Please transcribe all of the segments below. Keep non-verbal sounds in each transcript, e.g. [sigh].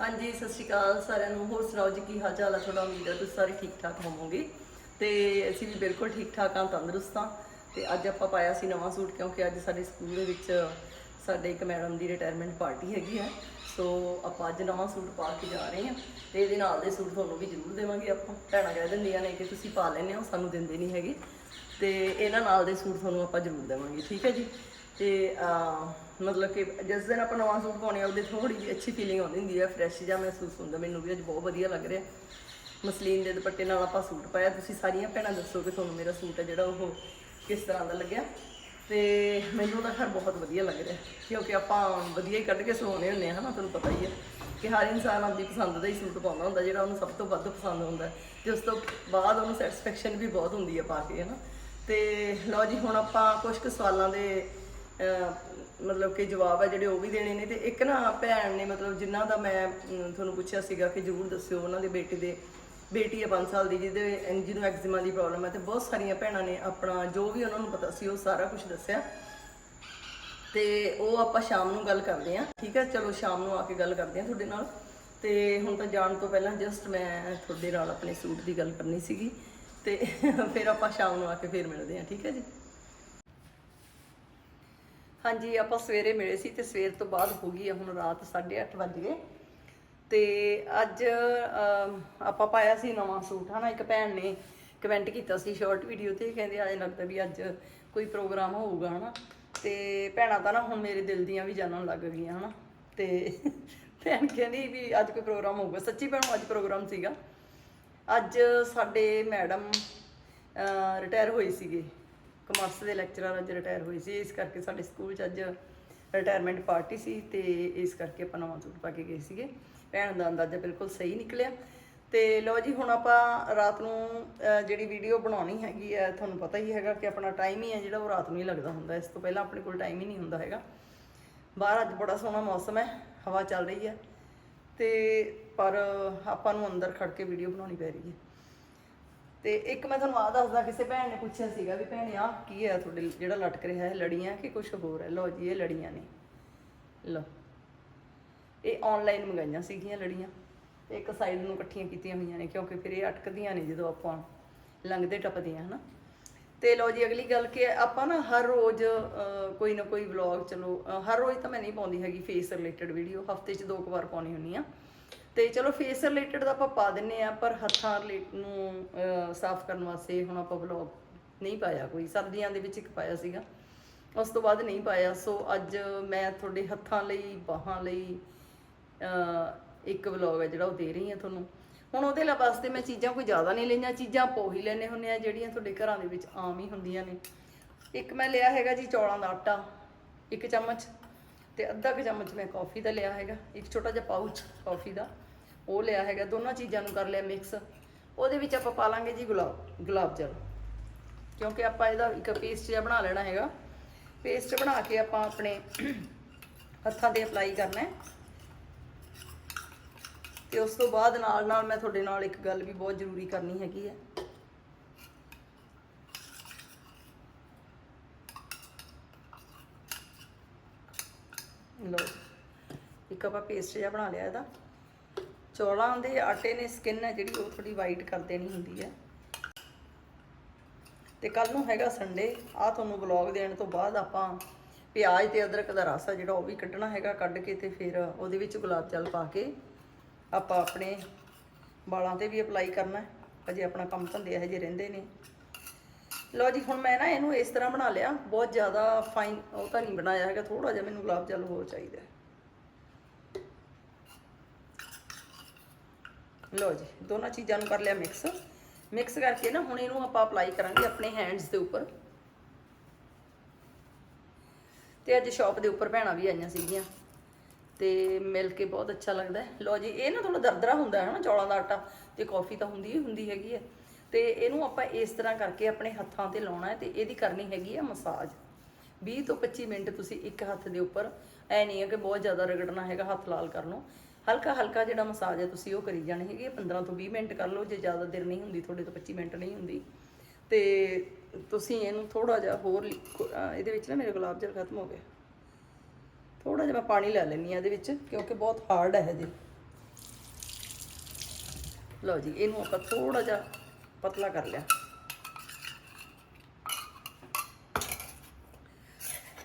ਹਾਂਜੀ, ਸਤਿ ਸ਼੍ਰੀ ਅਕਾਲ ਸਾਰਿਆਂ ਨੂੰ। ਹੋਰ ਸੁਣਾਓ ਜੀ, ਕੀ ਹਾਲ ਚਾਲ ਆ ਤੁਹਾਡਾ? ਉਮੀਦ ਹੈ ਤੁਸੀਂ ਸਾਰੇ ਠੀਕ ਠਾਕ ਹੋਵੋਗੇ। ਤੇ ਅਸੀਂ ਵੀ ਬਿਲਕੁਲ ਠੀਕ ਠਾਕ ਹਾਂ, ਤੰਦਰੁਸਤ ਹਾਂ। ਤੇ ਅੱਜ ਆਪਾਂ ਪਾਇਆ ਸੀ ਨਵਾਂ ਸੂਟ, ਕਿਉਂਕਿ ਅੱਜ ਸਾਡੇ ਸਕੂਲ ਦੇ ਵਿੱਚ ਸਾਡੇ ਇੱਕ ਮੈਡਮ ਦੀ ਰਿਟਾਇਰਮੈਂਟ ਪਾਰਟੀ ਹੈਗੀ ਹੈ ਸੋ ਆਪਾਂ ਅੱਜ ਨਵਾਂ ਸੂਟ ਪਾ ਕੇ ਜਾ ਰਹੇ ਹਾਂ। ਤੇ ਇਹਦੇ ਨਾਲ ਦੇ ਸੂਟ ਤੁਹਾਨੂੰ ਵੀ ਜ਼ਰੂਰ ਦੇਵਾਂਗੇ ਆਪਾਂ। ਭੈਣਾਂ ਕਹਿ ਦਿੰਦੀਆਂ ਨੇ ਕਿ ਤੁਸੀਂ ਪਾ ਲੈਂਦੇ ਹੋ, ਸਾਨੂੰ ਦਿੰਦੇ ਨਹੀਂ ਹੈਗੇ। ਤੇ ਇਹਨਾਂ ਨਾਲ ਦੇ ਸੂਟ ਤੁਹਾਨੂੰ ਆਪਾਂ ਜ਼ਰੂਰ ਦੇਵਾਂਗੇ, ਠੀਕ ਹੈ ਜੀ? ਤੇ ਮਤਲਬ ਕਿ ਜਿਸ ਦਿਨ ਆਪਾਂ ਨਵਾਂ ਸੂਟ ਪਾਉਣੇ ਆ, ਉਹਦੇ ਥੋੜੀ ਜਿਹੀ ਅੱਛੀ ਫੀਲਿੰਗ ਆਉਂਦੀ ਹੁੰਦੀ ਹੈ ਫਰੈਸ਼ ਜਿਹਾ ਮਹਿਸੂਸ ਹੁੰਦਾ। ਮੈਨੂੰ ਵੀ ਅੱਜ ਬਹੁਤ ਵਧੀਆ ਲੱਗ ਰਿਹਾ। ਮਸਲੀਨ ਦੇ ਦੁਪੱਟੇ ਨਾਲ ਆਪਾਂ ਸੂਟ ਪਾਇਆ। ਤੁਸੀਂ ਸਾਰੀਆਂ ਭੈਣਾਂ ਦੱਸੋ ਕਿ ਤੁਹਾਨੂੰ ਮੇਰਾ ਸੂਟ ਹੈ ਜਿਹੜਾ ਉਹ ਕਿਸ ਤਰ੍ਹਾਂ ਦਾ ਲੱਗਿਆ? ਤੇ ਮੈਨੂੰ ਤਾਂ ਖੈਰ ਬਹੁਤ ਵਧੀਆ ਲੱਗ ਰਿਹਾ, ਕਿਉਂਕਿ ਆਪਾਂ ਵਧੀਆ ਹੀ ਕੱਢ ਕੇ ਸਵਾਉਣੇ ਹੁੰਦੇ ਆ, ਹਨਾ? ਤੁਹਾਨੂੰ ਪਤਾ ਹੀ ਹੈ ਕਿ ਹਰ ਇਨਸਾਨ ਆਪਣੀ ਪਸੰਦ ਦਾ ਹੀ ਸੂਟ ਪਾਉਂਦਾ ਹੁੰਦਾ, ਜਿਹੜਾ ਉਹਨੂੰ ਸਭ ਤੋਂ ਵੱਧ ਪਸੰਦ ਹੁੰਦਾ। ਹੈ ਤੇ ਉਸ ਤੋਂ ਬਾਅਦ ਉਹਨੂੰ ਸੈਟੀਸਫੈਕਸ਼ਨ ਵੀ ਬਹੁਤ ਹੁੰਦੀ ਹੈ ਪਾ ਕੇ, ਹਨਾ? ਤੇ ਲਓ ਜੀ, ਹੁਣ ਆਪਾਂ ਕੁਝ ਕੁ ਸਵਾਲਾਂ ਦੇ ਮਤਲਬ ਕਿ ਜਵਾਬ ਹੈ ਜਿਹੜੇ ਉਹ ਵੀ ਦੇਣੇ ਨੇ ਤੇ ਇੱਕ ਨਾ ਭੈਣ ਨੇ ਮਤਲਬ ਜਿਨ੍ਹਾਂ ਦਾ ਮੈਂ ਤੁਹਾਨੂੰ ਪੁੱਛਿਆ ਸੀਗਾ ਕਿ ਜਰੂਰ ਦੱਸਿਓ ਉਹਨਾਂ ਦੇ ਬੇਟੇ ਦੇ, ਬੇਟੀ ਹੈ 5 ਸਾਲ ਦੀ ਜਿਹਦੇ, ਜਿਹਨੂੰ ਐਕਜ਼ਿਮਾ ਦੀ ਪ੍ਰੋਬਲਮ ਹੈ ਤੇ ਬਹੁਤ ਸਾਰੀਆਂ ਭੈਣਾਂ ਨੇ ਆਪਣਾ ਜੋ ਵੀ ਉਹਨਾਂ ਨੂੰ ਪਤਾ ਸੀ ਉਹ ਸਾਰਾ ਕੁਝ ਦੱਸਿਆ। ਤੇ ਉਹ ਆਪਾਂ ਸ਼ਾਮ ਨੂੰ ਗੱਲ ਕਰਦੇ ਹਾਂ, ਠੀਕ ਹੈ? ਚਲੋ ਸ਼ਾਮ ਨੂੰ ਆ ਕੇ ਗੱਲ ਕਰਦੇ ਹਾਂ ਤੁਹਾਡੇ ਨਾਲ। ਤੇ ਹੁਣ ਤਾਂ ਜਾਣ ਤੋਂ ਪਹਿਲਾਂ ਜਸਟ ਮੈਂ ਤੁਹਾਡੇ ਨਾਲ ਆਪਣੇ ਸੂਟ ਦੀ ਗੱਲ ਕਰਨੀ ਸੀਗੀ ਤੇ [laughs] ਫਿਰ ਆਪਾਂ ਸ਼ਾਮ ਨੂੰ ਆ ਕੇ ਫਿਰ ਮਿਲਦੇ ਹਾਂ, ਠੀਕ ਹੈ ਜੀ? ਹਾਂਜੀ, ਆਪਾਂ ਸਵੇਰੇ ਮਿਲੇ ਸੀ ਤੇ ਸਵੇਰ ਤੋਂ ਬਾਅਦ ਹੋ ਗਈ ਆ, ਹੁਣ ਰਾਤ 8:30 ਵੱਜ ਗਏ। ਤੇ ਅੱਜ ਆਪਾਂ ਪਾਇਆ ਸੀ ਨਵਾਂ ਸੂਟ, ਹਨਾ, ਇੱਕ ਭੈਣ ਨੇ ਕਮੈਂਟ ਕੀਤਾ ਸੀ ਸ਼ਾਰਟ ਵੀਡੀਓ ਤੇ, ਕਹਿੰਦੇ ਆਏ ਲੱਗਦਾ ਵੀ ਅੱਜ ਕੋਈ ਪ੍ਰੋਗਰਾਮ ਹੋਊਗਾ, ਹਨਾ। ਤੇ ਭੈਣਾਂ ਤਾਂ ਨਾ ਹੁਣ ਮੇਰੇ ਦਿਲ ਦੀਆਂ ਵੀ ਜਾਣਨ ਲੱਗ ਗਈਆਂ, ਹਨਾ। ਤੇ [laughs] ਭੈਣ ਕਹਿੰਦੀ ਵੀ ਅੱਜ ਕੋਈ ਪ੍ਰੋਗਰਾਮ ਹੋਊਗਾ। ਸੱਚੀ ਭੈਣੋ, ਅੱਜ ਪ੍ਰੋਗਰਾਮ ਸੀਗਾ। ਅੱਜ ਸਾਡੇ ਮੈਡਮ ਰਿਟਾਇਰ ਹੋਏ ਸੀਗੇ। ਕਮਰਸ ਦੇ ਲੈਕਚਰਰ ਅੱਜ ਰਿਟਾਇਰ ਹੋਏ ਸੀ, ਇਸ ਕਰਕੇ ਸਾਡੇ ਸਕੂਲ 'ਚ ਅੱਜ ਰਿਟਾਇਰਮੈਂਟ ਪਾਰਟੀ ਸੀ ਤੇ ਇਸ ਕਰਕੇ ਆਪਾਂ ਨਵਾਂ ਸੂਟ ਪਾ ਕੇ ਗਏ ਸੀਗੇ। ਭੈਣ ਦਾ ਅੰਦਾਜ਼ਾ ਬਿਲਕੁਲ ਸਹੀ ਨਿਕਲਿਆ। ਤੇ ਲਓ ਜੀ, ਹੁਣ ਆਪਾਂ ਰਾਤ ਨੂੰ ਜਿਹੜੀ ਵੀਡੀਓ ਬਣਾਉਣੀ ਹੈਗੀ ਹੈ ਤੁਹਾਨੂੰ ਪਤਾ ਹੀ ਹੈਗਾ ਕਿ ਆਪਣਾ ਟਾਈਮ ਹੀ ਹੈ ਜਿਹੜਾ, ਉਹ ਰਾਤ ਨੂੰ ਹੀ ਲੱਗਦਾ ਹੁੰਦਾ ਇਸ ਤੋਂ ਪਹਿਲਾਂ ਆਪਣੇ ਕੋਲ ਟਾਈਮ ਹੀ ਨਹੀਂ ਹੁੰਦਾ ਹੈਗਾ। ਬਾਹਰ ਅੱਜ ਬੜਾ ਸੋਹਣਾ ਮੌਸਮ ਹੈ, ਹਵਾ ਚੱਲ ਰਹੀ ਹੈ। ਤੇ ਪਰ ਆਪਾਂ ਨੂੰ ਅੰਦਰ ਖੜ ਕੇ ਵੀਡੀਓ ਬਣਾਉਣੀ ਪੈ ਰਹੀ ਹੈ। ਤੇ ਇੱਕ ਮੈਂ ਤੁਹਾਨੂੰ ਆ ਦੱਸਦਾ, ਕਿਸੇ ਭੈਣ ਨੇ ਪੁੱਛਿਆ ਸੀਗਾ ਵੀ ਭੈਣੇ ਆ ਕੀ ਹੈ ਤੁਹਾਡੇ ਜਿਹੜਾ ਲਟਕ ਰਿਹਾ ਹੈ, ਲੜੀਆਂ ਕਿ ਕੁਝ ਹੋਰ ਹੈ? ਲਓ ਜੀ, ਇਹ ਲੜੀਆਂ ਨੇ। ਲਓ। ਇਹ ਆਨਲਾਈਨ ਮੰਗਾਈਆਂ ਸੀਗੀਆਂ ਲੜੀਆਂ ਤੇ ਇੱਕ ਸਾਈਡ ਨੂੰ ਇਕੱਠੀਆਂ ਕੀਤੀਆਂ ਹੋਈਆਂ ਨੇ, ਕਿਉਂਕਿ ਫਿਰ ਇਹ ਅਟਕਦੀਆਂ ਨੇ ਜਦੋਂ ਆਪਾਂ ਲੰਘਦੇ ਟੱਪਦੇ ਆ ਹਨਾ? ਤੇ ਲਓ ਜੀ, ਅਗਲੀ ਗੱਲ ਕਿ ਆਪਾਂ ਨਾ ਹਰ ਰੋਜ਼ ਕੋਈ ਨਾ ਕੋਈ ਵਲੌਗ ਚਲੋ ਹਰ ਰੋਜ਼ ਤਾਂ ਮੈਂ ਨਹੀਂ ਪਾਉਂਦੀ ਹੈਗੀ ਫੇਸ ਰਿਲੇਟਡ ਵੀਡੀਓ ਹਫ਼ਤੇ 'ਚ ਦੋ ਕੁ ਵਾਰ ਪਾਉਣੀ ਹੁੰਨੀ ਆ ਤੇ ਚਲੋ ਫੇਸ ਰਿਲੇਟਡ ਦਾ ਆਪਾਂ ਪਾ ਦਿੰਨੇ ਆ, ਪਰ ਹੱਥਾਂ ਰਿਲੇਟ ਨੂੰ ਸਾਫ਼ ਕਰਨ ਵਾਸਤੇ ਹੁਣ ਆਪਾਂ ਵਲੌਗ ਨਹੀਂ ਪਾਇਆ ਕੋਈ। ਸਰਦੀਆਂ ਦੇ ਵਿੱਚ ਇੱਕ ਪਾਇਆ ਸੀਗਾ, ਉਸ ਤੋਂ ਬਾਅਦ ਨਹੀਂ ਪਾਇਆ। ਸੋ ਅੱਜ ਮੈਂ ਤੁਹਾਡੇ ਹੱਥਾਂ ਲਈ, ਬਾਹਾਂ ਲਈ ਇੱਕ ਵਲੌਗ ਹੈ ਜਿਹੜਾ ਉਹ ਦੇ ਰਹੀ ਹਾਂ ਤੁਹਾਨੂੰ। ਹੁਣ ਉਹਦੇ ਲਈ ਵਾਸਤੇ ਮੈਂ ਚੀਜ਼ਾਂ ਕੋਈ ਜ਼ਿਆਦਾ ਨਹੀਂ ਲਈਆਂ। ਚੀਜ਼ਾਂ ਪੋ ਹੀ ਲੈਣੇ ਹੁੰਨੇ ਆ ਜਿਹੜੀਆਂ ਤੁਹਾਡੇ ਘਰਾਂ ਦੇ ਵਿੱਚ ਆਮ ਹੀ ਹੁੰਦੀਆਂ ਨੇ। ਇੱਕ ਮੈਂ ਲਿਆ ਹੈਗਾ ਜੀ ਚੌਲਾਂ ਦਾ ਆਟਾ, ਇੱਕ ਚਮਚ। ਤੇ ਅੱਧਾ ਕੁ ਚਮਚ ਮੈਂ ਕਾਫੀ ਦਾ ਲਿਆ ਹੈਗਾ, ਇੱਕ ਛੋਟਾ ਜਿਹਾ ਪਾਊਚ ਕਾਫੀ ਦਾ, ਉਹ ਲਿਆ ਹੈਗਾ, ਦੋਨਾਂ ਚੀਜ਼ਾਂ ਨੂੰ ਕਰ ਲਿਆ ਮਿਕਸ ਉਹਦੇ ਵਿੱਚ ਆਪਾਂ ਪਾ ਲਾਂਗੇ ਜੀ ਗੁਲਾਬ ਗੁਲਾਬ ਜਲ। ਕਿਉਂਕਿ ਆਪਾਂ ਇਹਦਾ ਇੱਕ ਪੇਸਟ ਜਿਹਾ ਬਣਾ ਲੈਣਾ ਹੈਗਾ। ਪੇਸਟ ਬਣਾ ਕੇ ਆਪਾਂ ਆਪਣੇ ਹੱਥਾਂ ਤੇ ਅਪਲਾਈ ਕਰਨਾ ਹੈ। ਤੇ ਉਸ ਤੋਂ ਬਾਅਦ ਨਾਲ ਨਾਲ ਮੈਂ ਤੁਹਾਡੇ ਨਾਲ ਇੱਕ ਗੱਲ ਵੀ ਬਹੁਤ ਜ਼ਰੂਰੀ ਕਰਨੀ ਹੈਗੀ ਹੈ। ਲਓ, ਇੱਕ ਆਪਾਂ ਪੇਸਟ ਜਿਹਾ ਬਣਾ ਲਿਆ ਇਹਦਾ। ਚੌਲਾਂ ਦੇ ਆਟੇ ਨੇ ਸਕਿਨ ਹੈ ਜਿਹੜੀ, ਉਹ ਥੋੜੀ ਵਾਈਟ ਕਰ ਦੇਣੀ ਹੁੰਦੀ ਹੈ। ਤੇ ਕੱਲ ਨੂੰ ਹੈਗਾ ਸੰਡੇ ਆ ਤੁਹਾਨੂੰ ਵਲੌਗ ਦੇਣ ਤੋਂ ਬਾਅਦ ਆਪਾਂ ਪਿਆਜ਼ ਤੇ ਅਦਰਕ ਦਾ ਰਸ ਆ ਜਿਹੜਾ, ਉਹ ਵੀ ਕੱਢਣਾ ਹੈਗਾ ਕੱਢ ਕੇ ਤੇ ਫਿਰ ਉਹਦੇ ਵਿੱਚ ਗੁਲਾਬ ਜਲ ਪਾ ਕੇ ਆਪਾਂ ਆਪਣੇ ਵਾਲਾਂ ਤੇ ਵੀ ਅਪਲਾਈ ਕਰਨਾ ਹੈ। ਅਜੇ ਆਪਣਾ ਕੰਮ ਧੰਦੇ ਇਹੋ ਜਿਹੇ ਰਹਿੰਦੇ ਨੇ। ਲਓ ਜੀ, ਹੁਣ ਮੈਂ ਨਾ ਇਹਨੂੰ ਇਸ ਤਰ੍ਹਾਂ ਬਣਾ ਲਿਆ। ਬਹੁਤ ਜ਼ਿਆਦਾ ਫਾਈਨ ਉਹ ਤਾਂ ਨਹੀਂ ਬਣਾਇਆ ਹੈਗਾ ਥੋੜਾ ਜਿਹਾ ਮੈਨੂੰ ਗੁਲਾਬ ਜਲ ਹੋਰ ਚਾਹੀਦਾ ਲਓ ਜੀ, ਦੋਨਾਂ ਚੀਜ਼ਾਂ ਨੂੰ ਕਰ ਲਿਆ ਮਿਕਸ ਮਿਕਸ ਕਰਕੇ ਨਾ ਹੁਣ ਇਹਨੂੰ ਆਪਾਂ ਅਪਲਾਈ ਕਰਾਂਗੇ ਆਪਣੇ ਹੈਂਡਸ ਦੇ ਉੱਪਰ। ਤੇ ਅੱਜ ਸ਼ਾਪ ਦੇ ਉੱਪਰ ਭੈਣਾਂ ਵੀ ਆਈਆਂ ਸੀਗੀਆਂ। ਤੇ ਮਿਲ ਕੇ ਬਹੁਤ ਅੱਛਾ ਲੱਗਦਾ ਹੈ। ਲਓ ਜੀ, ਇਹ ਨਾ ਥੋੜਾ ਦਰਦਰਾ ਹੁੰਦਾ ਹੈ ਨਾ, ਚੌਲਾਂ ਦਾ ਆਟਾ। ਤੇ ਕਾਫੀ ਤਾਂ ਹੁੰਦੀ ਹੀ ਹੁੰਦੀ ਹੈਗੀ ਹੈ। ਤੇ ਇਹਨੂੰ ਆਪਾਂ ਇਸ ਤਰ੍ਹਾਂ ਕਰਕੇ ਆਪਣੇ ਹੱਥਾਂ ਤੇ ਲਾਉਣਾ ਹੈ ਤੇ ਇਹਦੀ ਕਰਨੀ ਹੈਗੀ ਹੈ ਮਸਾਜ। 20 ਤੋਂ 25 ਮਿੰਟ ਤੁਸੀਂ ਇੱਕ ਹੱਥ ਦੇ ਉੱਪਰ, ਐ ਨਹੀਂ ਹੈ ਕਿ ਬਹੁਤ ਜ਼ਿਆਦਾ ਰਗੜਨਾ ਹੈਗਾ ਹੱਥ ਲਾਲ ਕਰ ਲਓ ਹਲਕਾ ਹਲਕਾ ਜਿਹੜਾ ਮਸਾਜ ਹੈ ਤੁਸੀਂ ਉਹ ਕਰੀ ਜਾਣੀ ਹੈਗੇ 15 ਤੋਂ 20 ਮਿੰਟ ਕਰ ਲਓ, ਜੇ ਜ਼ਿਆਦਾ ਦੇਰ ਨਹੀਂ ਹੁੰਦੀ, ਤੁਹਾਡੇ ਤੋਂ 25 ਮਿੰਟ ਨਹੀਂ ਹੁੰਦੀ। ਤੇ ਤੁਸੀਂ ਇਹਨੂੰ ਥੋੜਾ ਜਿਹਾ ਹੋਰ ਲਿਕੁ- ਇਹਦੇ ਵਿੱਚ ਨਾ ਮੇਰੇ ਗੁਲਾਬ ਜਲ ਖਤਮ ਹੋ ਗਿਆ ਥੋੜਾ ਜਿਹਾ ਮੈਂ ਪਾਣੀ ਲੈ ਲੈਣੀ ਆ ਇਹਦੇ ਵਿੱਚ, ਕਿਉਂਕਿ ਬਹੁਤ ਹਾਰਡ ਹੈ ਇਹ ਲਓ ਜੀ, ਇਹਨੂੰ ਆਪਾਂ ਥੋੜਾ ਜਿਹਾ ਪਤਲਾ ਕਰ ਲਿਆ।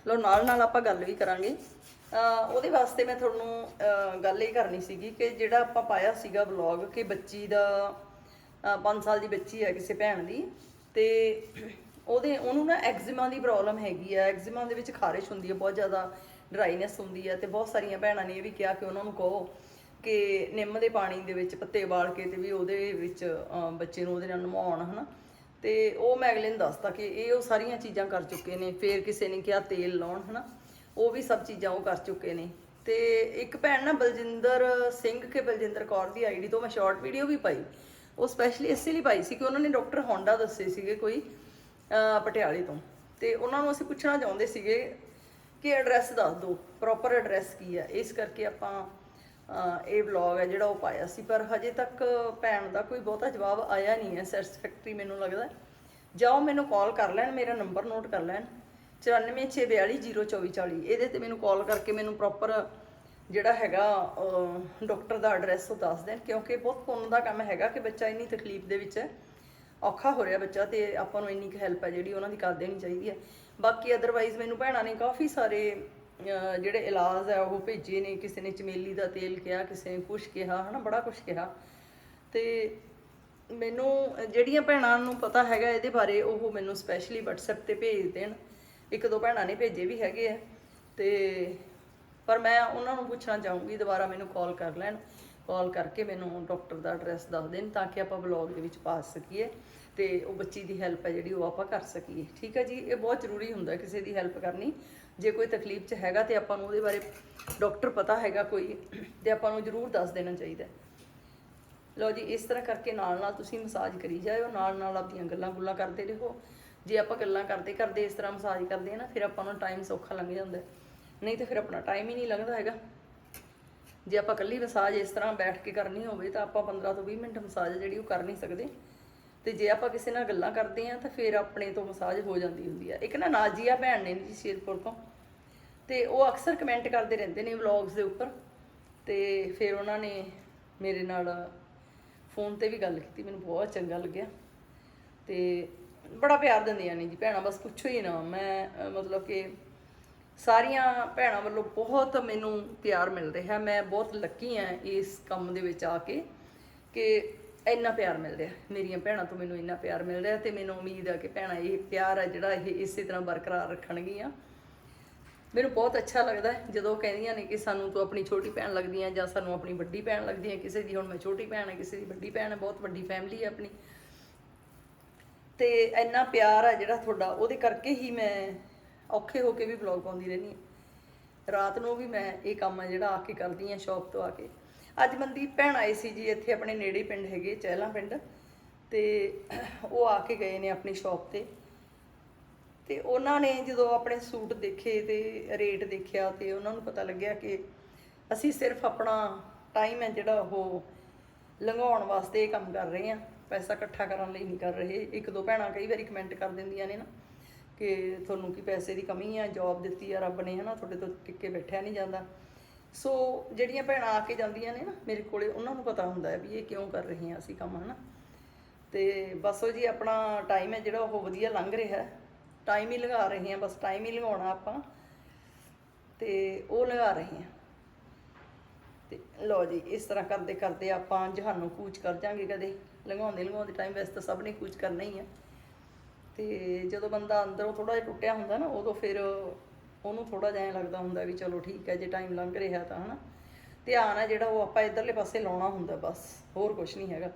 ਲਓ, ਨਾਲ ਨਾਲ ਆਪਾਂ ਗੱਲ ਵੀ ਕਰਾਂਗੇ। ਉਹਦੇ ਵਾਸਤੇ ਮੈਂ ਤੁਹਾਨੂੰ ਗੱਲ ਇਹ ਕਰਨੀ ਸੀਗੀ ਕਿ ਜਿਹੜਾ ਆਪਾਂ ਪਾਇਆ ਸੀਗਾ ਵਲੌਗ ਕਿ ਬੱਚੀ ਦਾ 5 ਸਾਲ ਦੀ ਬੱਚੀ ਹੈ ਕਿਸੇ ਭੈਣ ਦੀ ਤੇ ਉਹਦੇ, ਉਹਨੂੰ ਨਾ ਐਗਜ਼ਿਮਾ ਦੀ ਪ੍ਰੋਬਲਮ ਹੈਗੀ ਆ। ਐਗਜ਼ਿਮਾ ਦੇ ਵਿੱਚ ਖਾਰਿਸ਼ ਹੁੰਦੀ ਹੈ ਬਹੁਤ ਜ਼ਿਆਦਾ ਡਰਾਈਨੈਸ ਹੁੰਦੀ ਹੈ ਤੇ ਬਹੁਤ ਸਾਰੀਆਂ ਭੈਣਾਂ ਨੇ ਇਹ ਵੀ ਕਿਹਾ ਕਿ ਉਹਨਾਂ ਨੂੰ ਕਹੋ ਕਿ ਨਿੰਮ ਦੇ ਪਾਣੀ ਦੇ ਵਿੱਚ ਪੱਤੇ ਬਾਲ ਕੇ ਤੇ ਵੀ ਉਹਦੇ ਵਿੱਚ ਬੱਚੇ ਨੂੰ ਉਹਦੇ ਨਾਲ ਨਵਾਉਣ ਹਨਾ। ਤੇ ਉਹ ਮੈਂ ਅਗਲੇ ਨੂੰ ਦੱਸਤਾ ਕਿ ਇਹ ਉਹ ਸਾਰੀਆਂ ਚੀਜ਼ਾਂ ਕਰ ਚੁੱਕੇ ਨੇ, ਫੇਰ ਕਿਸੇ ਨੇ ਕਿਹਾ ਤੇਲ ਲਾਉਣ, ਹਨਾ। ਉਹ ਵੀ ਸਭ ਚੀਜ਼ਾਂ ਉਹ ਕਰ ਚੁੱਕੇ ਨੇ। ਤੇ ਇੱਕ ਭੈਣ ਨਾ ਬਲਜਿੰਦਰ ਸਿੰਘ ਕੇ ਬਲਜਿੰਦਰ ਕੌਰ ਦੀ ਆਈਡੀ ਤੋਂ ਮੈਂ ਸ਼ਾਰਟ ਵੀਡੀਓ ਵੀ ਪਾਈ। ਉਹ ਸਪੈਸ਼ਲੀ ਇਸੇ ਲਈ ਪਾਈ ਸੀ ਕਿ ਉਹਨਾਂ ਨੇ ਡਾਕਟਰ ਹੋਂਡਾ ਦੱਸੇ ਸੀਗੇ ਕੋਈ ਪਟਿਆਲੇ ਤੋਂ। ਤੇ ਉਹਨਾਂ ਨੂੰ ਅਸੀਂ ਪੁੱਛਣਾ ਚਾਹੁੰਦੇ ਸੀਗੇ ਕਿ ਐਡਰੈਸ ਦੱਸ ਦਿਓ ਪ੍ਰੋਪਰ ਐਡਰੈਸ ਕੀ ਆ। ਇਸ ਕਰਕੇ ਆਪਾਂ ਇਹ ਵਲੌਗ ਹੈ ਜਿਹੜਾ ਉਹ ਪਾਇਆ ਸੀ, ਪਰ ਹਜੇ ਤੱਕ ਭੈਣ ਦਾ ਕੋਈ ਬਹੁਤਾ ਜਵਾਬ ਆਇਆ ਨਹੀਂ ਹੈ ਸੈਟੀਸਫੈਕਟਰੀ ਮੈਨੂੰ ਲੱਗਦਾ ਜਾਓ, ਮੈਨੂੰ ਕਾਲ ਕਰ ਲੈਣ, ਮੇਰਾ ਨੰਬਰ ਨੋਟ ਕਰ ਲੈਣ। 9464202440 ਇਹਦੇ ਤੇ ਮੈਨੂੰ ਕਾਲ ਕਰਕੇ ਮੈਨੂੰ ਪ੍ਰੋਪਰ ਜਿਹੜਾ ਹੈਗਾ ਡਾਕਟਰ ਦਾ ਐਡਰੈਸ ਉਹ ਦੱਸ ਦੇਣ, ਕਿਉਂਕਿ ਬਹੁਤ ਪੁੰਨ ਦਾ ਕੰਮ ਹੈਗਾ ਕਿ ਬੱਚਾ ਇੰਨੀ ਤਕਲੀਫ ਦੇ ਵਿੱਚ ਹੈ ਔਖਾ ਹੋ ਰਿਹਾ ਬੱਚਾ ਤੇ ਆਪਾਂ ਨੂੰ ਇੰਨੀ ਕੁ ਹੈਲਪ ਹੈ ਜਿਹੜੀ ਉਹਨਾਂ ਦੀ ਕਰ ਦੇਣੀ ਚਾਹੀਦੀ ਹੈ। ਬਾਕੀ ਅਦਰਵਾਈਜ਼ ਮੈਨੂੰ ਭੈਣਾਂ ਨੇ ਕਾਫੀ ਸਾਰੇ ਜਿਹੜੇ ਇਲਾਜ ਹੈ, ਉਹ ਭੇਜੇ ਨੇ, ਕਿਸੇ ਨੇ ਚਮੇਲੀ ਦਾ ਤੇਲ ਕਿਹਾ, ਕਿਸੇ ਨੇ ਕੁਛ ਕਿਹਾ, ਹਨਾ, ਬੜਾ ਕੁਛ ਕਿਹਾ। ਤੇ ਮੈਨੂੰ ਜਿਹੜੀਆਂ ਭੈਣਾਂ ਨੂੰ ਪਤਾ ਹੈਗਾ ਇਹਦੇ ਬਾਰੇ, ਉਹ ਮੈਨੂੰ ਸਪੈਸ਼ਲੀ WhatsApp ਤੇ ਭੇਜ ਦੇਣ। ਇੱਕ ਦੋ ਭੈਣਾਂ ਨੇ ਭੇਜੇ ਵੀ ਹੈਗੇ ਆ। ਤੇ ਪਰ ਮੈਂ ਉਹਨਾਂ ਨੂੰ ਪੁੱਛਣਾ ਚਾਹੂੰਗੀ, ਦੁਬਾਰਾ ਮੈਨੂੰ ਕਾਲ ਕਰ ਲੈਣ। ਕਾਲ ਕਰਕੇ ਮੈਨੂੰ ਡਾਕਟਰ ਦਾ ਐਡਰੈਸ ਦੱਸ ਦੇਣ, ਤਾਂ ਕਿ ਆਪਾਂ ਬਲੌਗ ਦੇ ਵਿੱਚ ਪਾ ਸਕੀਏ ਤੇ ਉਹ ਬੱਚੀ ਦੀ ਹੈਲਪ ਹੈ ਜਿਹੜੀ, ਉਹ ਆਪਾਂ ਕਰ ਸਕੀਏ। ਠੀਕ ਹੈ ਜੀ? ਇਹ ਬਹੁਤ ਜ਼ਰੂਰੀ ਹੁੰਦਾ, ਕਿਸੇ ਦੀ ਹੈਲਪ ਕਰਨੀ। ਜੇ ਕੋਈ ਤਕਲੀਫ 'ਚ ਹੈਗਾ ਤੇ ਆਪਾਂ ਨੂੰ ਉਹਦੇ ਬਾਰੇ ਡਾਕਟਰ ਪਤਾ ਹੈਗਾ ਕੋਈ, ਤੇ ਆਪਾਂ ਨੂੰ ਜ਼ਰੂਰ ਦੱਸ ਦੇਣਾ ਚਾਹੀਦਾ ਲਓ ਜੀ, ਇਸ ਤਰ੍ਹਾਂ ਕਰਕੇ ਨਾਲ ਨਾਲ ਤੁਸੀਂ ਮਸਾਜ ਕਰੀ ਜਾਇਓ, ਨਾਲ ਨਾਲ ਆਪਣੀਆਂ ਗੱਲਾਂ ਗੁੱਲਾਂ ਕਰਦੇ ਰਹੋ। ਜੇ ਆਪਾਂ ਗੱਲਾਂ ਕਰਦੇ ਕਰਦੇ ਇਸ ਤਰ੍ਹਾਂ ਮਸਾਜ ਕਰਦੇ ਆ ਨਾ, ਫਿਰ ਆਪਾਂ ਨੂੰ ਟਾਈਮ ਸੌਖਾ ਲੰਘ ਜਾਂਦਾ ਨਹੀਂ ਤਾਂ ਫਿਰ ਆਪਣਾ ਟਾਈਮ ਹੀ ਨਹੀਂ ਲੰਘਦਾ ਹੈਗਾ। ਜੇ ਆਪਾਂ ਇਕੱਲੀ ਮਸਾਜ ਇਸ ਤਰ੍ਹਾਂ ਬੈਠ ਕੇ ਕਰਨੀ ਹੋਵੇ ਤਾਂ ਆਪਾਂ 15 ਤੋਂ 20 ਮਿੰਟ ਮਸਾਜ ਜਿਹੜੀ ਉਹ ਕਰ ਨਹੀਂ ਸਕਦੇ। ਤੇ ਜੇ ਆਪਾਂ ਕਿਸੇ ਨਾਲ ਗੱਲਾਂ ਕਰਦੇ ਆ ਤਾਂ ਫਿਰ ਆਪਣੇ ਤੋਂ ਮਸਾਜ ਹੋ ਜਾਂਦੀ ਹੁੰਦੀ ਆ। ਇੱਕ ਨਾ ਨਾਜੀਆ ਭੈਣ ਨੇ ਜੀ ਸ਼ੇਰਪੁਰ ਤੋਂ। ਤੇ ਉਹ ਅਕਸਰ ਕਮੈਂਟ ਕਰਦੇ ਰਹਿੰਦੇ ਨੇ ਵਲੌਗਸ ਦੇ ਉੱਪਰ। ਤੇ ਫਿਰ ਉਹਨਾਂ ਨੇ ਮੇਰੇ ਨਾਲ ਫੋਨ ਤੇ ਵੀ ਗੱਲ ਕੀਤੀ। ਮੈਨੂੰ ਬਹੁਤ ਚੰਗਾ ਲੱਗਿਆ। ਤੇ ਬੜਾ ਪਿਆਰ ਦਿੰਦੀਆਂ ਨੇ ਜੀ ਭੈਣਾਂ। ਬਸ ਪੁੱਛੋ ਹੀ ਨਾ, ਮੈਂ ਮਤਲਬ ਕਿ ਸਾਰੀਆਂ ਭੈਣਾਂ ਵੱਲੋਂ ਬਹੁਤ ਮੈਨੂੰ ਪਿਆਰ ਮਿਲ ਰਿਹਾ। ਮੈਂ ਬਹੁਤ ਲੱਕੀ ਆ ਇਸ ਕੰਮ ਦੇ ਵਿੱਚ ਆ ਕੇ ਕਿ ਇੰਨਾ ਪਿਆਰ ਮਿਲ ਰਿਹਾ ਮੇਰੀਆਂ ਭੈਣਾਂ ਤੋਂ ਮੈਨੂੰ ਇੰਨਾ ਪਿਆਰ ਮਿਲ ਰਿਹਾ ਤੇ ਮੈਨੂੰ ਉਮੀਦ ਆ ਕਿ ਭੈਣਾਂ ਇਹ ਪਿਆਰ ਆ ਜਿਹੜਾ ਇਹ ਇਸੇ ਤਰ੍ਹਾਂ ਬਰਕਰਾਰ ਰੱਖਣਗੀਆਂ। ਮੈਨੂੰ ਬਹੁਤ ਅੱਛਾ ਲੱਗਦਾ ਜਦੋਂ ਉਹ ਕਹਿੰਦੀਆਂ ਨੇ ਕਿ ਸਾਨੂੰ ਤੂੰ ਆਪਣੀ ਛੋਟੀ ਭੈਣ ਲੱਗਦੀ ਹੈ ਜਾਂ ਸਾਨੂੰ ਆਪਣੀ ਵੱਡੀ ਭੈਣ ਲੱਗਦੀ ਹੈ ਕਿਸੇ ਦੀ ਹੁਣ ਮੈਂ ਛੋਟੀ ਭੈਣ ਹੈ, ਕਿਸੇ ਦੀ ਵੱਡੀ ਭੈਣ ਹੈ, ਬਹੁਤ ਵੱਡੀ ਫੈਮਿਲੀ ਹੈ ਆਪਣੀ। ਤੇ ਇੰਨਾ ਪਿਆਰ ਹੈ ਜਿਹੜਾ ਤੁਹਾਡਾ, ਉਹਦੇ ਕਰਕੇ ਹੀ ਮੈਂ ਔਖੇ ਹੋ ਕੇ ਵੀ ਵਲੌਗ ਪਾਉਂਦੀ ਰਹਿੰਦੀ ਹਾਂ। ਰਾਤ ਨੂੰ ਵੀ ਮੈਂ ਇਹ ਕੰਮ ਆ ਜਿਹੜਾ ਆ ਕੇ ਕਰਦੀ ਹਾਂ ਸ਼ੌਪ ਤੋਂ ਆ ਕੇ। ਅੱਜ ਮਨਦੀਪ ਭੈਣ ਆਈ ਸੀ ਜੀ, ਇੱਥੇ ਆਪਣੇ ਨੇੜੇ ਪਿੰਡ ਹੈਗੇ, ਚਹਿਲਾ ਪਿੰਡ। ਤੇ ਉਹ ਆ ਕੇ ਗਏ ਨੇ ਆਪਣੀ ਸ਼ੌਪ ਤੇ। ਤੇ ਉਹਨਾਂ ਨੇ ਜਦੋਂ ਆਪਣੇ ਸੂਟ ਦੇਖੇ ਤੇ ਰੇਟ ਦੇਖਿਆ ਤੇ ਉਹਨਾਂ ਨੂੰ ਪਤਾ ਲੱਗਿਆ ਕਿ ਅਸੀਂ ਸਿਰਫ ਆਪਣਾ ਟਾਈਮ ਹੈ ਜਿਹੜਾ ਉਹ ਲੰਘਾਉਣ ਵਾਸਤੇ ਇਹ ਕੰਮ ਕਰ ਰਹੇ ਹਾਂ। ਪੈਸਾ ਇਕੱਠਾ ਕਰਨ ਲਈ ਨਹੀਂ ਕਰ ਰਹੇ। ਇੱਕ ਦੋ ਭੈਣਾਂ ਕਈ ਵਾਰੀ ਕਮੈਂਟ ਕਰ ਦਿੰਦੀਆਂ ਨੇ ਨਾ ਕਿ ਤੁਹਾਨੂੰ ਕੀ ਪੈਸੇ ਦੀ ਕਮੀ ਆ ਜੌਬ ਦਿੱਤੀ ਆ, ਰੱਬ ਨੇ ਹਨਾ, ਤੁਹਾਡੇ ਤੋਂ ਟਿੱਕੇ ਬੈਠਿਆ ਨਹੀਂ ਜਾਂਦਾ। ਸੋ ਜਿਹੜੀਆਂ ਭੈਣਾਂ ਆ ਕੇ ਜਾਂਦੀਆਂ ਨੇ ਨਾ ਮੇਰੇ ਕੋਲੇ, ਉਹਨਾਂ ਨੂੰ ਪਤਾ ਹੁੰਦਾ ਹੈ ਵੀ ਇਹ ਕਿਉਂ ਕਰ ਰਹੀਆਂ ਅਸੀਂ ਕੰਮ, ਹਨਾ? ਤੇ ਬਸ ਉਹ ਜੀ ਆਪਣਾ ਟਾਈਮ ਹੈ ਜਿਹੜਾ ਉਹ ਵਧੀਆ ਲੰਘ ਰਿਹਾ ਟਾਈਮ ਹੀ ਲਗਾ ਰਹੇ ਹਾਂ ਬਸ ਟਾਈਮ ਹੀ ਲਗਾਉਣਾ ਆਪਾਂ। ਤੇ ਉਹ ਲਗਾ ਰਹੇ ਹਾਂ ਤੇ ਲਓ ਜੀ, ਇਸ ਤਰ੍ਹਾਂ ਕਰਦੇ ਕਰਦੇ ਆਪਾਂ ਜਹਾਨੂੰ ਕੂਚ ਕਰ ਜਾਾਂਗੇ ਕਦੇ। ਲੰਘਾਉਂਦੇ ਲੰਘਾਉਂਦੇ ਟਾਈਮ ਵੈਸੇ ਤਾਂ ਸਭ ਨੇ ਕੂਚ ਕਰਨਾ ਹੀ ਆ ਤੇ ਜਦੋਂ ਬੰਦਾ ਅੰਦਰੋਂ ਥੋੜਾ ਜਿਹਾ ਟੁੱਟਿਆ ਹੁੰਦਾ ਨਾ, ਉਦੋਂ ਫਿਰ ਉਹਨੂੰ ਥੋੜਾ ਜਿਹਾ ਐਂ ਲੱਗਦਾ ਹੁੰਦਾ ਵੀ ਚਲੋ ਠੀਕ ਹੈ, ਜੇ ਟਾਈਮ ਲੰਘ ਰਿਹਾ ਤਾਂ ਹਨਾ। ਧਿਆਨ ਹੈ ਜਿਹੜਾ ਉਹ ਆਪਾਂ ਇਧਰਲੇ ਪਾਸੇ ਲਾਉਣਾ ਹੁੰਦਾ ਬਸ, ਹੋਰ ਕੁਝ ਨਹੀਂ ਹੈਗਾ।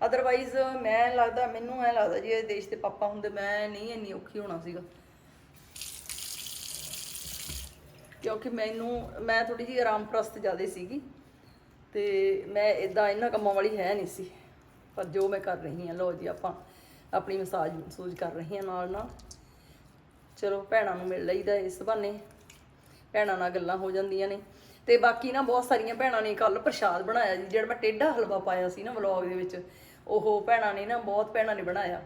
ਅਦਰਵਾਈਜ਼ ਮੈਂ ਲੱਗਦਾ, ਮੈਨੂੰ ਐ ਲੱਗਦਾ ਜੇ ਇਹ ਦੇਸ਼ ਦੇ ਪਾਪਾ ਹੁੰਦੇ ਮੈਂ ਨਹੀਂ ਇੰਨੀ ਔਖੀ ਹੋਣਾ ਸੀਗਾ। ਕਿਉਂਕਿ ਮੈਨੂੰ, ਮੈਂ ਥੋੜੀ ਜਿਹੀ ਆਰਾਮ ਪ੍ਰਸਤ ਜ਼ਿਆਦਾ ਸੀਗੀ ਤੇ ਮੈਂ ਇਦਾਂ ਇਹਨਾਂ ਕੰਮਾਂ ਵਾਲੀ ਹੈ ਨਹੀਂ ਸੀ। ਪਰ ਜੋ ਮੈਂ ਕਰ ਰਹੀ ਹਾਂ ਲੋ ਜੀ ਆਪਾਂ ਆਪਣੀ ਮਸਾਜ ਮਸੂਜ ਕਰ ਰਹੀ ਹਾਂ ਨਾਲ ਨਾਲ ਚਲੋ ਭੈਣਾਂ ਨੂੰ ਮਿਲ ਲਈਦਾ ਇਸ ਬਹਾਨੇ। ਭੈਣਾਂ ਨਾਲ ਗੱਲਾਂ ਹੋ ਜਾਂਦੀਆਂ ਨੇ। ਤੇ ਬਾਕੀ ਨਾ ਬਹੁਤ ਸਾਰੀਆਂ ਭੈਣਾਂ ਨੇ ਕੱਲ ਪ੍ਰਸ਼ਾਦ ਬਣਾਇਆ ਜੀ। ਜਿਹੜਾ ਮੈਂ ਟੇਢਾ ਹਲਵਾ ਪਾਇਆ ਸੀ ਨਾ ਵਲੌਗ ਦੇ ਵਿੱਚ, ਉਹ ਭੈਣਾਂ ਨੇ ਨਾ ਬਹੁਤ ਭੈਣਾਂ ਨੇ ਬਣਾਇਆ।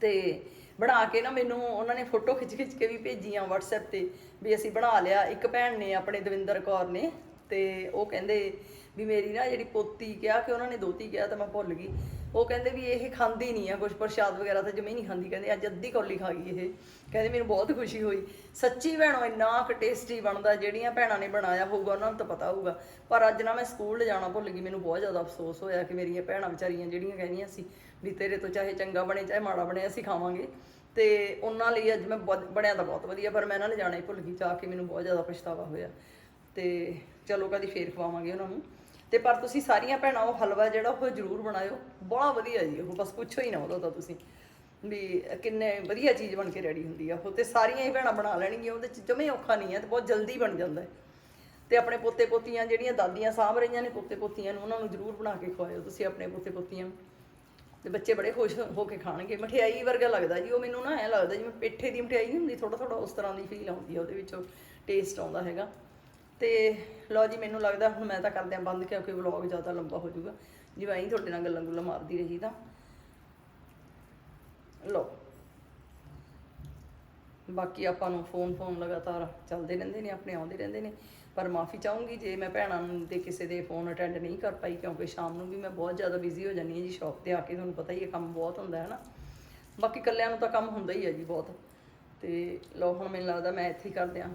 ਤੇ ਬਣਾ ਕੇ ਨਾ ਮੈਨੂੰ ਉਹਨਾਂ ਨੇ ਫੋਟੋ ਖਿੱਚ ਖਿੱਚ ਕੇ ਵੀ ਭੇਜੀਆਂ WhatsApp ਤੇ ਵੀ ਅਸੀਂ ਬਣਾ ਲਿਆ। ਇੱਕ ਭੈਣ ਨੇ ਆਪਣੇ ਦਵਿੰਦਰ ਕੌਰ ਨੇ। ਤੇ ਉਹ ਕਹਿੰਦੇ ਵੀ ਮੇਰੀ ਨਾ ਜਿਹੜੀ ਪੋਤੀ ਕਿਹਾ ਕਿ ਉਹਨਾਂ ਨੇ ਦੋਤੀ ਕਿਹਾ ਤਾਂ ਮੈਂ ਭੁੱਲ ਗਈ। ਉਹ ਕਹਿੰਦੇ ਵੀ ਇਹ ਖਾਂਦੀ ਨਹੀਂ ਆ ਕੁਝ ਪ੍ਰਸ਼ਾਦ ਵਗੈਰਾ ਤਾਂ ਜਮੀ ਨਹੀਂ ਖਾਂਦੀ। ਕਹਿੰਦੇ ਅੱਜ ਅੱਧੀ ਕੌਲੀ ਖਾ ਗਈ ਇਹ। ਕਹਿੰਦੇ ਮੈਨੂੰ ਬਹੁਤ ਖੁਸ਼ੀ ਹੋਈ। ਸੱਚੀ ਭੈਣੋ, ਇੰਨਾ ਕੁ ਟੇਸਟੀ ਬਣਦਾ, ਜਿਹੜੀਆਂ ਭੈਣਾਂ ਨੇ ਬਣਾਇਆ ਹੋਊਗਾ, ਉਹਨਾਂ ਨੂੰ ਤਾਂ ਪਤਾ ਹੋਊਗਾ। ਪਰ ਅੱਜ ਨਾ ਮੈਂ ਸਕੂਲ ਜਾਣਾ ਭੁੱਲ ਗਈ। ਮੈਨੂੰ ਬਹੁਤ ਜ਼ਿਆਦਾ ਅਫਸੋਸ ਹੋਇਆ ਕਿ ਮੇਰੀਆਂ ਭੈਣਾਂ ਵਿਚਾਰੀਆਂ ਜਿਹੜੀਆਂ ਕਹਿੰਦੀਆਂ ਸੀ ਵੀ ਤੇਰੇ ਤੋਂ ਚਾਹੇ ਚੰਗਾ ਬਣੇ, ਚਾਹੇ ਮਾੜਾ ਬਣੇ, ਅਸੀਂ ਖਾਵਾਂਗੇ। ਤੇ ਉਹਨਾਂ ਲਈ ਅੱਜ ਮੈਂ ਬਹੁਤ- ਬਣਿਆ ਤਾਂ ਬਹੁਤ ਵਧੀਆ, ਪਰ ਮੈਂ ਇਹਨਾਂ ਨੇ ਜਾਣਾ ਹੀ ਭੁੱਲ ਗਈ, ਜਾ ਕੇ ਮੈਨੂੰ ਬਹੁਤ ਜ਼ਿਆਦਾ ਪਛਤਾਵਾ ਹੋਇਆ। ਤੇ ਚਲੋ ਕਦੀ ਫੇਰ ਖਵਾਵਾਂਗੇ ਉਹਨਾਂ ਨੂੰ। ਤੇ ਪਰ ਤੁਸੀਂ ਸਾਰੀਆਂ ਭੈਣਾਂ, ਉਹ ਹਲਵਾ ਜਿਹੜਾ, ਉਹ ਜ਼ਰੂਰ ਬਣਾਇਓ। ਬੜਾ ਵਧੀਆ ਜੀ ਉਹ, ਬਸ ਪੁੱਛੋ ਹੀ ਨਾ ਉਹਦਾ ਤਾਂ ਤੁਸੀਂ ਵੀ ਕਿੰਨੇ ਵਧੀਆ ਚੀਜ਼ ਬਣ ਕੇ ਰੈਡੀ ਹੁੰਦੀ ਆ ਉਹ। ਤੇ ਸਾਰੀਆਂ ਹੀ ਭੈਣਾਂ ਬਣਾ ਲੈਣਗੀਆਂ, ਉਹਦੇ ਚ ਜਮੇ ਔਖਾ ਨਹੀਂ ਹੈ ਤੇ ਬਹੁਤ ਜਲਦੀ ਬਣ ਜਾਂਦਾ ਹੈ। ਤੇ ਆਪਣੇ ਪੋਤੇ ਪੋਤੀਆਂ ਜਿਹੜੀਆਂ ਦਾਦੀਆਂ ਸਾਂਭ ਰਹੀਆਂ ਨੇ ਪੋਤੇ ਪੋਤੀਆਂ ਨੂੰ ਉਹਨਾਂ ਨੂੰ ਜ਼ਰੂਰ ਬਣਾ ਕੇ ਖਵਾਇਓ ਤੁਸੀਂ ਆਪਣੇ ਪੋਤੇ ਪੋਤੀਆਂ ਨੂੰ। ਤੇ ਬੱਚੇ ਬੜੇ ਖੁਸ਼ ਹੋ ਕੇ ਖਾਣਗੇ। ਮਠਿਆਈ ਵਰਗਾ ਲੱਗਦਾ ਜੀ, ਉਹ ਮੈਨੂੰ ਨਾ ਐ ਲੱਗਦਾ ਜਿਵੇਂ ਪੇਠੇ ਦੀ ਮਠਿਆਈ ਨਹੀਂ ਹੁੰਦੀ ਥੋੜਾ ਥੋੜਾ ਉਸ ਤਰ੍ਹਾਂ ਦੀ ਫੀਲ ਆਉਂਦੀ ਆ ਉਹਦੇ ਵਿੱਚੋਂ ਟੇਸਟ ਆਉਂਦਾ ਹੈਗਾ। ਤੇ ਲਓ ਜੀ, ਮੈਨੂੰ ਲੱਗਦਾ ਹੁਣ ਮੈਂ ਤਾਂ ਕਰਦਿਆਂ ਬੰਦ, ਕਿਉਂਕਿ ਵਲੌਗ ਜ਼ਿਆਦਾ ਲੰਬਾ ਹੋ ਜਾਊਗਾ। ਜਿਵੇਂ ਐਂ ਤੁਹਾਡੇ ਨਾਲ ਗੱਲਾਂ ਗੁੱਲਾਂ ਮਾਰਦੀ ਰਹੀ ਤਾਂ। ਲਓ। ਬਾਕੀ ਆਪਾਂ ਨੂੰ ਫੋਨ ਫੋਨ ਲਗਾਤਾਰ ਚੱਲਦੇ ਰਹਿੰਦੇ ਨੇ, ਆਪਣੇ ਆਉਂਦੇ ਰਹਿੰਦੇ ਨੇ। ਪਰ ਮਾਫੀ ਚਾਹੂੰਗੀ, ਜੇ ਮੈਂ ਭੈਣਾਂ ਨੂੰ ਤੇ ਕਿਸੇ ਦੇ ਫੋਨ ਅਟੈਂਡ ਨਹੀਂ ਕਰ ਪਾਈ, ਕਿਉਂਕਿ ਸ਼ਾਮ ਨੂੰ ਵੀ ਮੈਂ ਬਹੁਤ ਜ਼ਿਆਦਾ ਬਿਜ਼ੀ ਹੋ ਜਾਂਦੀ ਹਾਂ ਜੀ ਸ਼ਾਪ ਤੇ ਆ ਕੇ ਤੁਹਾਨੂੰ ਪਤਾ ਹੀ ਹੈ, ਕੰਮ ਬਹੁਤ ਹੁੰਦਾ ਹੈ ਨਾ ਬਾਕੀ ਇਕੱਲਿਆਂ ਨੂੰ ਤਾਂ ਕੰਮ ਹੁੰਦਾ ਹੀ ਹੈ ਜੀ ਬਹੁਤ। ਤੇ ਲਓ, ਹੁਣ ਮੈਨੂੰ ਲੱਗਦਾ ਮੈਂ ਇੱਥੇ ਹੀ ਕਰ ਦਿਆਂ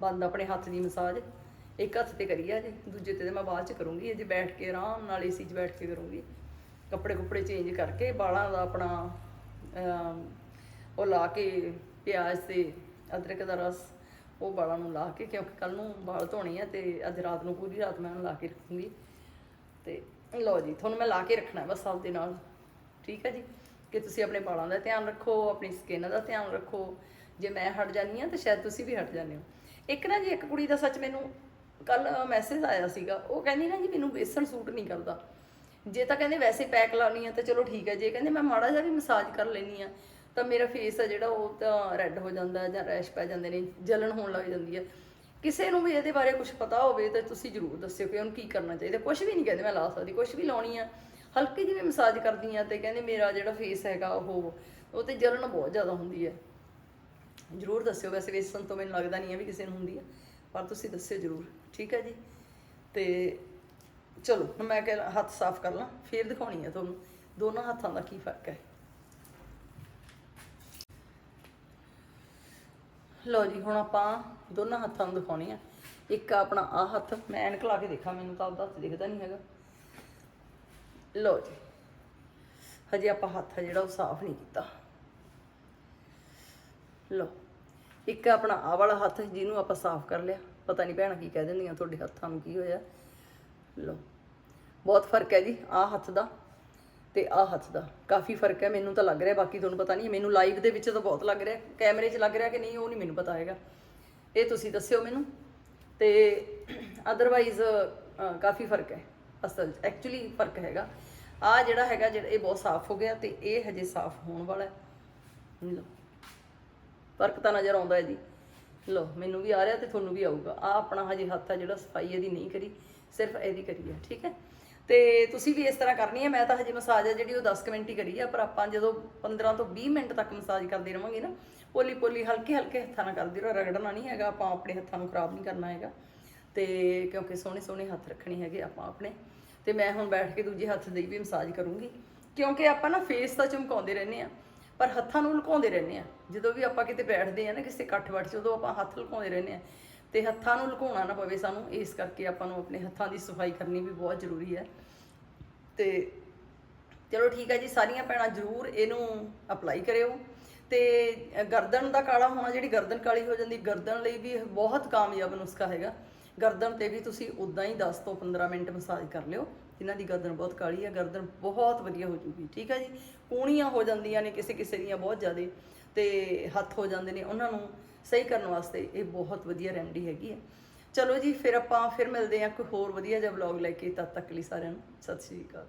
ਬੰਦ ਆਪਣੇ ਹੱਥ ਦੀ ਮਸਾਜ, ਇੱਕ ਹੱਥ ਤੇ ਕਰੀ ਆ ਜੇ ਦੂਜੇ ਤੇ ਤਾਂ ਮੈਂ ਬਾਅਦ ਚ ਕਰੂੰਗੀ ਜੇ ਬੈਠ ਕੇ ਆਰਾਮ ਨਾਲ ਏਸੀ 'ਚ ਬੈਠ ਕੇ ਕਰੂੰਗੀ। ਕੱਪੜੇ ਕੁੱਪੜੇ ਚੇਂਜ ਕਰਕੇ ਵਾਲਾਂ ਦਾ ਆਪਣਾ ਉਹ ਲਾ ਕੇ ਪਿਆਜ਼ ਤੇ ਅਦਰਕ ਦਾ ਰਸ, ਉਹ ਵਾਲਾਂ ਨੂੰ ਲਾ ਕੇ, ਕਿਉਂਕਿ ਕੱਲ ਨੂੰ ਬਾਲ ਧੋਣੇ ਆ ਤੇ ਅੱਜ ਰਾਤ ਨੂੰ ਪੂਰੀ ਰਾਤ ਮੈਂ ਉਹਨੂੰ ਲਾ ਕੇ ਰੱਖੂੰਗੀ। ਤੇ ਲਓ ਜੀ, ਤੁਹਾਨੂੰ ਮੈਂ ਲਾ ਕੇ ਰੱਖਣਾ ਬਸ ਆਪਦੇ ਨਾਲ। ਠੀਕ ਹੈ ਜੀ? ਕਿ ਤੁਸੀਂ ਆਪਣੇ ਬਾਲਾਂ ਦਾ ਧਿਆਨ ਰੱਖੋ, ਆਪਣੀ ਸਕਿਨ ਦਾ ਧਿਆਨ ਰੱਖੋ। ਜੇ ਮੈਂ ਹਟ ਜਾਂਦੀ ਹਾਂ ਤਾਂ ਸ਼ਾਇਦ ਤੁਸੀਂ ਵੀ ਹਟ ਜਾਂਦੇ ਹੋ। ਇੱਕ ਨਾ ਜੀ ਇੱਕ ਕੁੜੀ ਦਾ ਸੱਚ ਮੈਨੂੰ ਕੱਲ ਮੈਸੇਜ ਆਇਆ ਸੀਗਾ, ਉਹ ਕਹਿੰਦੀ ਨਾ ਜੀ ਮੈਨੂੰ ਬੇਸਣ ਸੂਟ ਨਹੀਂ ਕਰਦਾ। ਜੇ ਤਾਂ ਕਹਿੰਦੇ ਵੈਸੇ ਪੈਕ ਲਾਉਣੀ ਆ ਤਾਂ ਚਲੋ ਠੀਕ ਹੈ ਜੇ ਕਹਿੰਦੇ ਮੈਂ ਮਾੜਾ ਜਿਹਾ ਵੀ ਮਸਾਜ ਕਰ ਲੈਣੀ ਆ, ਤਾਂ ਮੇਰਾ ਫੇਸ ਆ ਜਿਹੜਾ ਉਹ ਤਾਂ ਰੈੱਡ ਹੋ ਜਾਂਦਾ ਜਾਂ ਰੈਸ਼ ਪੈ ਜਾਂਦੇ ਨੇ ਜਲਨ ਹੋਣ ਲੱਗ ਜਾਂਦੀ ਹੈ ਕਿਸੇ ਨੂੰ ਵੀ ਇਹਦੇ ਬਾਰੇ ਕੁਝ ਪਤਾ ਹੋਵੇ ਤਾਂ ਤੁਸੀਂ ਜ਼ਰੂਰ ਦੱਸਿਓ ਕਿ ਉਹਨੂੰ ਕੀ ਕਰਨਾ ਚਾਹੀਦਾ। ਕੁਝ ਵੀ ਨਹੀਂ ਕਹਿੰਦੇ ਮੈਂ ਲਾ ਸਕਦੀ ਕੁਝ ਵੀ ਲਾਉਣੀ ਆ। ਹਲਕੀ ਜਿਹੀ ਮਸਾਜ ਕਰਦੀ ਆ ਤੇ ਕਹਿੰਦੇ ਮੇਰਾ ਜਿਹੜਾ ਫੇਸ ਹੈਗਾ ਉਹ ਉਹ ਤੇ ਜਲਨ ਬਹੁਤ ਜ਼ਿਆਦਾ ਹੁੰਦੀ ਹੈ ਜ਼ਰੂਰ ਦੱਸਿਓ, ਵੈਸੇ ਵੇਸਣ ਤੋਂ ਮੈਨੂੰ ਲੱਗਦਾ ਨਹੀਂ ਹੈ ਵੀ ਕਿਸੇ ਨੂੰ ਹੁੰਦੀ ਆ ਪਰ ਤੁਸੀਂ ਦੱਸਿਓ ਜ਼ਰੂਰ, ਠੀਕ ਹੈ ਜੀ? ਤੇ ਚਲੋ, ਹੁਣ ਮੈਂ ਕਿ ਹੱਥ ਸਾਫ਼ ਕਰ ਲਾਂ, ਫੇਰ ਦਿਖਾਉਣੀ ਆ ਤੁਹਾਨੂੰ, ਦੋਨਾਂ ਹੱਥਾਂ ਦਾ ਕੀ ਫ਼ਰਕ ਹੈ। ਲਓ ਜੀ, ਹੁਣ ਆਪਾਂ ਦੋਨਾਂ ਹੱਥਾਂ ਨੂੰ ਦਿਖਾਉਣੀ ਆ ਇੱਕ ਆਪਣਾ ਆ ਹੱਥ, ਮੈਂ ਐਨਕ ਲਾ ਕੇ ਦੇਖਾਂ, ਮੈਨੂੰ ਤਾਂ ਆਪਦਾ ਹੱਥ ਦਿਖਦਾ ਨਹੀਂ ਹੈਗਾ। ਲਓ ਜੀ, ਹਜੇ ਆਪਾਂ ਹੱਥ ਆ ਜਿਹੜਾ ਉਹ ਸਾਫ਼ ਨਹੀਂ ਕੀਤਾ। ਲਓ, ਇੱਕ ਆਪਣਾ ਆਹ ਵਾਲਾ ਹੱਥ ਜਿਹਨੂੰ ਆਪਾਂ ਸਾਫ਼ ਕਰ ਲਿਆ, ਪਤਾ ਨਹੀਂ ਭੈਣਾਂ ਕੀ ਕਹਿ ਦਿੰਦੀਆਂ, ਤੁਹਾਡੇ ਹੱਥਾਂ ਨੂੰ ਕੀ ਹੋਇਆ। ਲਓ, ਬਹੁਤ ਫ਼ਰਕ ਹੈ ਜੀ ਆਹ ਹੱਥ ਦਾ ਤੇ ਆਹ ਹੱਥ ਦਾ, ਕਾਫੀ ਫ਼ਰਕ ਹੈ, ਮੈਨੂੰ ਤਾਂ ਲੱਗ ਰਿਹਾ, ਬਾਕੀ ਤੁਹਾਨੂੰ ਪਤਾ ਨਹੀਂ ਮੈਨੂੰ ਲਾਈਵ ਦੇ ਵਿੱਚ ਤਾਂ ਬਹੁਤ ਲੱਗ ਰਿਹਾ, ਕੈਮਰੇ 'ਚ ਲੱਗ ਰਿਹਾ ਕਿ ਨਹੀਂ, ਉਹ ਨਹੀਂ ਮੈਨੂੰ ਪਤਾ ਹੈਗਾ। ਇਹ ਤੁਸੀਂ ਦੱਸਿਓ ਮੈਨੂੰ, ਤੇ ਅਦਰਵਾਈਜ਼ ਕਾਫੀ ਫ਼ਰਕ ਹੈ, ਅਸਲ 'ਚ ਐਕਚੁਅਲੀ ਫ਼ਰਕ ਹੈਗਾ। ਆ ਜਿਹੜਾ ਹੈਗਾ, ਜਿਹੜਾ ਇਹ ਬਹੁਤ ਸਾਫ਼ ਹੋ ਗਿਆ ਤੇ ਇਹ ਹਜੇ ਸਾਫ਼ ਹੋਣ ਵਾਲਾ ਹੈ। ਲਓ। ਫ਼ਰਕ ਤਾਂ ਨਜ਼ਰ ਆਉਂਦਾ ਹੈ ਜੀ ਲੋ ਮੈਨੂੰ ਵੀ ਆ ਰਿਹਾ ਤੇ ਤੁਹਾਨੂੰ ਵੀ ਆਊਗਾ। ਆ ਆਪਣਾ ਹਜੇ ਹੱਥ ਆ ਜਿਹੜਾ, ਸਫ਼ਾਈ ਇਹਦੀ ਨਹੀਂ ਕਰੀ, ਸਿਰਫ ਇਹਦੀ ਕਰੀ ਹੈ ਠੀਕ ਹੈ? ਤੇ ਤੁਸੀਂ ਵੀ ਇਸ ਤਰ੍ਹਾਂ ਕਰਨੀ ਹੈ, ਮੈਂ ਤਾਂ ਹਜੇ ਮਸਾਜ ਹੈ ਜਿਹੜੀ ਉਹ 10 ਕੁ ਮਿੰਟ ਹੀ ਕਰੀ ਆ, ਪਰ ਆਪਾਂ ਜਦੋਂ 15 ਤੋਂ 20 ਮਿੰਟ ਤੱਕ ਮਸਾਜ ਕਰਦੇ ਰਵਾਂਗੇ ਨਾ ਪੋਲੀ ਪੋਲੀ ਹਲਕੇ ਹਲਕੇ ਹੱਥਾਂ ਨਾਲ ਕਰਦੇ ਰਹੋ, ਰਗੜਨਾ ਨਹੀਂ ਹੈਗਾ, ਆਪਾਂ ਆਪਣੇ ਹੱਥਾਂ ਨੂੰ ਖਰਾਬ ਨਹੀਂ ਕਰਨਾ ਹੈਗਾ। ਤੇ ਕਿਉਂਕਿ ਸੋਹਣੇ ਸੋਹਣੇ ਹੱਥ ਰੱਖਣੇ ਹੈਗੇ ਆਪਾਂ ਆਪਣੇ। ਤੇ ਮੈਂ ਹੁਣ ਬੈਠ ਕੇ ਦੂਜੇ ਹੱਥ ਦੀ ਵੀ ਮਸਾਜ ਕਰੂੰਗੀ। ਕਿਉਂਕਿ ਆਪਾਂ ਨਾ ਫੇਸ ਤਾਂ ਚਮਕਾਉਂਦੇ ਰਹਿੰਦੇ ਆ। ਪਰ ਹੱਥਾਂ ਨੂੰ ਲੁਕਾਉਂਦੇ ਰਹਿੰਦੇ ਆ। ਜਦੋਂ ਵੀ ਆਪਾਂ ਕਿਤੇ ਬੈਠਦੇ ਆ ਨਾ, ਕਿਸੇ ਇਕੱਠ ਵੱਠ 'ਚ ਉਦੋਂ ਆਪਾਂ ਹੱਥ ਲੁਕਾਉਂਦੇ ਰਹਿੰਦੇ ਆ। ਤੇ ਹੱਥਾਂ ਨੂੰ ਲੁਕਾਉਣਾ ਨਾ ਪਵੇ ਸਾਨੂੰ, ਇਸ ਕਰਕੇ ਆਪਾਂ ਨੂੰ ਆਪਣੇ ਹੱਥਾਂ ਦੀ ਸਫ਼ਾਈ ਕਰਨੀ ਵੀ ਬਹੁਤ ਜ਼ਰੂਰੀ ਹੈ। ਤੇ ਚਲੋ ਠੀਕ ਹੈ ਜੀ, ਸਾਰੀਆਂ ਭੈਣਾਂ ਜ਼ਰੂਰ ਇਹਨੂੰ ਅਪਲਾਈ ਕਰਿਓ। ਤੇ ਗਰਦਨ ਦਾ ਕਾਲਾ ਹੋਣਾ, ਜਿਹੜੀ ਗਰਦਨ ਕਾਲੀ ਹੋ ਜਾਂਦੀ, ਗਰਦਨ ਲਈ ਵੀ ਬਹੁਤ ਕਾਮਯਾਬ ਨੁਸਖਾ ਹੈਗਾ। ਗਰਦਨ ਤੇ ਵੀ ਤੁਸੀਂ ਉਦਾਂ ਹੀ 10 ਤੋਂ 15 ਮਿੰਟ ਮਸਾਜ ਕਰ ਲਿਓ। ਜਿਨ੍ਹਾਂ ਦੀ ਗਰਦਨ ਬਹੁਤ ਕਾਲੀ ਆ, ਗਰਦਨ ਬਹੁਤ ਵਧੀਆ ਹੋ ਜੂਗੀ, ਠੀਕ ਹੈ ਜੀ? ਕੂਣੀਆਂ ਹੋ ਜਾਂਦੀਆਂ ਨੇ ਕਿਸੇ ਕਿਸੇ ਦੀਆਂ ਬਹੁਤ ਜ਼ਿਆਦਾ ਤੇ ਹੱਥ ਹੋ ਜਾਂਦੇ ਨੇ, ਉਹਨਾਂ ਨੂੰ ਸਹੀ ਕਰਨ ਵਾਸਤੇ ਇਹ ਬਹੁਤ ਵਧੀਆ ਰੈਮਡੀ ਹੈਗੀ ਹੈ ਚਲੋ ਜੀ, ਫਿਰ ਆਪਾਂ ਫਿਰ ਮਿਲਦੇ ਹਾਂ ਕੋਈ ਹੋਰ ਵਧੀਆ ਜਿਹਾ ਵਲੌਗ ਲੈ ਕੇ, ਤਦ ਤੱਕ ਲਈ ਸਾਰਿਆਂ ਨੂੰ ਸਤਿ ਸ਼੍ਰੀ ਅਕਾਲ।